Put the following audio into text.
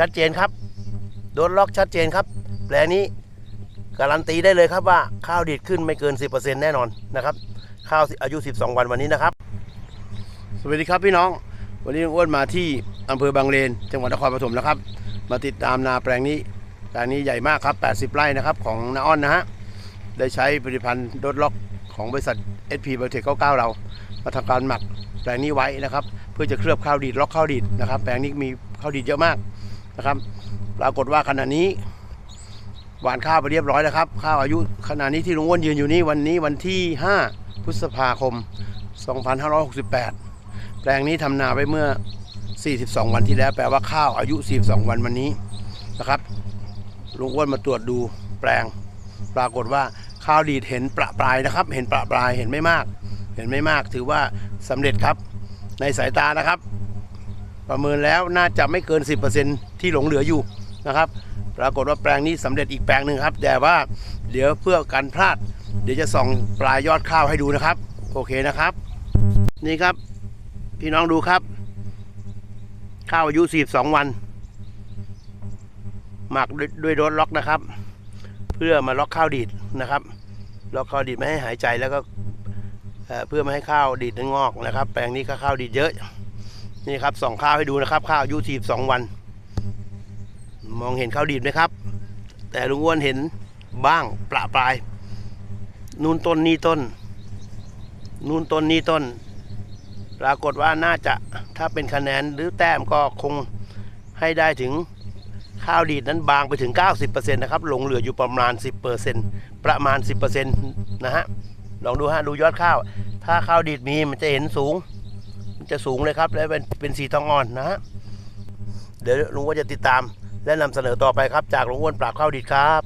ชัดเจนครับโดนล็อกชัดเจนครับ แปลนี้การันตีได้เลยครับว่าข้าวดีดขึ้นไม่เกิน 10%แน่นอนนะครับ ข้าวอายุ 12 วันวันนี้นะครับ สวัสดีครับพี่น้อง วันนี้อ้วนมาที่อำเภอบางเลน จังหวัดนครปฐมนะครับ มาติดตามนาแปลงนี้แปลงนี้ใหญ่มากครับ 80 ไร่นะครับของนาอ้อนนะฮะได้ใช้ผลิตภัณฑ์ดดล็อกของบริษัท SP b i o t e c h 99 เรา มาทำการหมักแปลงนี้ไว้นะครับ เพื่อจะเคลือบข้าวดีดล็อกข้าวดีดนะครับ แปลงนี้มีข้าวดีดเยอะมาก นะครับ ปรากฏว่าขณะนี้หวานข้าวไปเรียบร้อยแล้วครับ ข้าวอายุขณะนี้ที่ลุงอ้วนยืนอยู่นี่วันนี้วันที่ 5 พฤษภาคม 2568 แปลงนี้ทำนาไว้เมื่อ 42 วันที่แล้ว แปลว่าข้าวอายุ 42 วันวันนี้นะครับลุงอ้วนมาตรวจดูแปลง ปรากฏว่าข้าวดีดเห็นประปรายนะครับ เห็นประปรายเห็นไม่มาก เห็นไม่มากถือว่าสำเร็จครับในสายตานะครับ ประเมินแล้วน่าจะไม่เกิน 10%ที่หลงเหลืออยู่นะครับ ปรากฏว่าแปลงนี้สำเร็จอีกแปลงหนึ่งครับ แต่ว่าเดี๋ยวเพื่อการพลาด เดี๋ยวจะส่องปลายยอดข้าวให้ดูนะครับ โอเคนะครับ นี่ครับ พี่น้องดูครับ ข้าวอายุ42วัน หมักด้วยด้วยรถล็อกนะครับ เพื่อมาล็อกข้าวดีดนะครับล็อกข้าวดีดไม่ให้หายใจแล้วก็เอ่อเพื่อไม่ให้ข้าวดีดนั้นงอกนะครับ แปลงนี้ก็ข้าวดีดเยอะ นี่ครับส่องข้าวให้ดูนะครับข้าวอายุ42วัน มองเห็นข้าวดีดไหมครับ แต่ลุงอ้วนเห็นบ้างประปราย นูนต้นนี่ต้น นูนต้นนี่ต้น ปรากฏว่าน่าจะถ้าเป็นคะแนนหรือแต้มก็คงให้ได้ถึงข้าวดีดนั้นบางไปถึง 90%นะครับหลงเหลืออยู่ประมาณ 10%ประมาณ 10%นะฮะลองดูฮะดูยอดข้าว ถ้าข้าวดีดมีมันจะเห็นสูง จะสูงเลยครับ และเป็นเป็นสีทองอ่อนนะฮะเดี๋ยวลุงอ้วนจะติดตาม และนำเสนอต่อไปครับ จากลุงอ้วนปราบข้าวดิดครับ